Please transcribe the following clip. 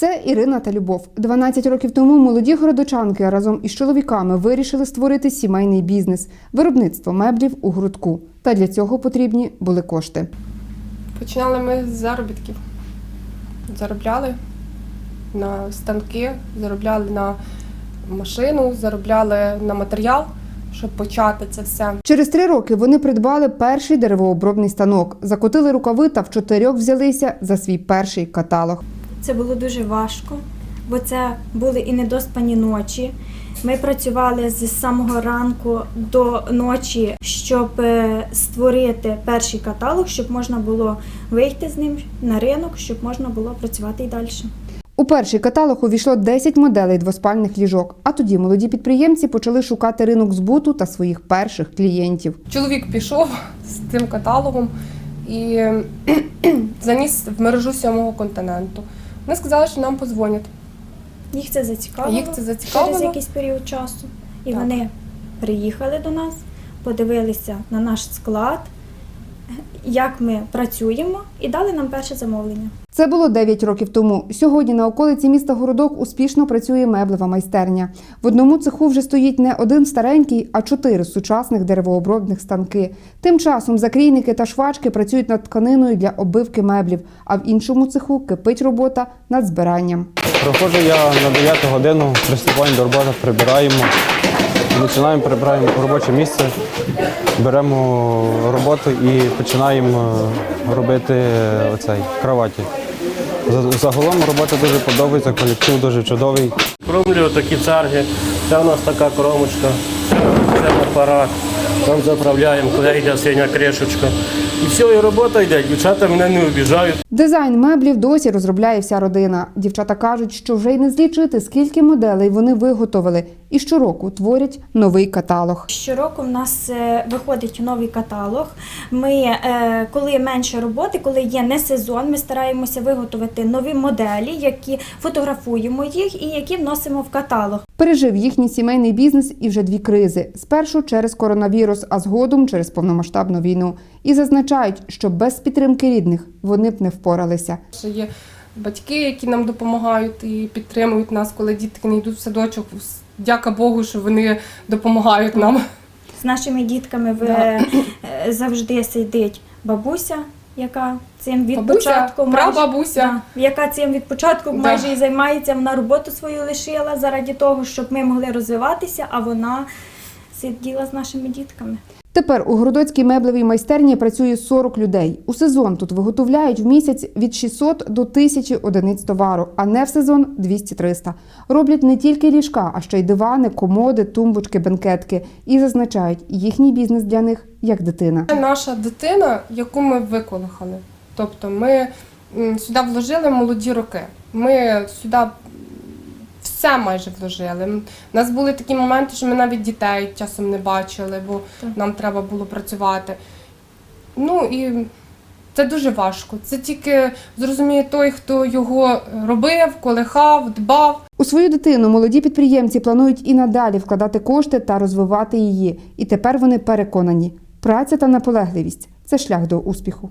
Це Ірина та Любов. 12 років тому молоді городочанки разом із чоловіками вирішили створити сімейний бізнес виробництво меблів у грудку. Та для цього потрібні були кошти. Починали ми з заробітків. Заробляли на станки, заробляли на машину, заробляли на матеріал, щоб почати це все. Через три роки вони придбали перший деревообробний станок, закотили рукави та в чотирьох взялися за свій перший каталог. Це було дуже важко, бо це були і недоспані ночі. Ми працювали з самого ранку до ночі, щоб е, створити перший каталог, щоб можна було вийти з ним на ринок, щоб можна було працювати і далі. У перший каталог увійшло 10 моделей двоспальних ліжок. А тоді молоді підприємці почали шукати ринок збуту та своїх перших клієнтів. Чоловік пішов з цим каталогом і заніс в мережу сьомого континенту. Вони сказали, що нам позвонять. Їх це зацікавило, Їх це зацікавило. через якийсь період часу. І Так. вони приїхали до нас, подивилися на наш склад, як ми працюємо, і дали нам перше замовлення. Це було 9 років тому. Сьогодні на околиці міста Городок успішно працює меблева майстерня. В одному цеху вже стоїть не один старенький, а чотири сучасних деревообробних станки. Тим часом закрійники та швачки працюють над тканиною для оббивки меблів, а в іншому цеху кипить робота над збиранням. Приходжу я на 9 годину, приступаємо до роботи, прибираємо, починаємо прибираємо робоче місце, беремо роботу і починаємо робити оцей кроваті. За- Загалом робота дуже подобається, колектив дуже чудовий. Кромлю такі царги, це у нас така кромочка, це, апарат, там заправляємо, куди йде синя кришечка. І все, і робота йде, дівчата мене не обіжають. Дизайн меблів досі розробляє вся родина. Дівчата кажуть, що вже й не злічити, скільки моделей вони виготовили, і щороку творять новий каталог. Щороку в нас е, виходить новий каталог. Ми, е, коли менше роботи, коли є не сезон, ми стараємося виготовити нові моделі, які фотографуємо їх і які вносимо в каталог. Пережив їхній сімейний бізнес і вже дві кризи: спершу через коронавірус, а згодом через повномасштабну війну. І зазначають, що без підтримки рідних вони б не впоралися. Що є батьки, які нам допомагають і підтримують нас, коли дітки не йдуть в садочок. Дяка Богу, що вони допомагають нам. З нашими дітками ви, Да. е, завжди сидить бабуся, яка цим від Бабуся, початку прабабуся. Да, яка цим від початку Да. майже і займається. Вона роботу свою лишила заради того, щоб ми могли розвиватися, а вона сиділа з нашими дітками. Тепер у городоцькій меблевій майстерні працює 40 людей. У сезон тут виготовляють в місяць від 600 до 1000 одиниць товару, а не в сезон 200-300. Роблять не тільки ліжка, а ще й дивани, комоди, тумбочки, бенкетки. І зазначають, їхній бізнес для них як дитина. Це наша дитина, яку ми виколихали. Тобто ми сюди вложили молоді роки. Ми сюди все майже вложили. У нас були такі моменти, що ми навіть дітей часом не бачили, бо Так. нам треба було працювати. Ну і це дуже важко. Це тільки зрозуміє той, хто його робив, колихав, дбав. У свою дитину молоді підприємці планують і надалі вкладати кошти та розвивати її. І тепер вони переконані, праця та наполегливість це шлях до успіху.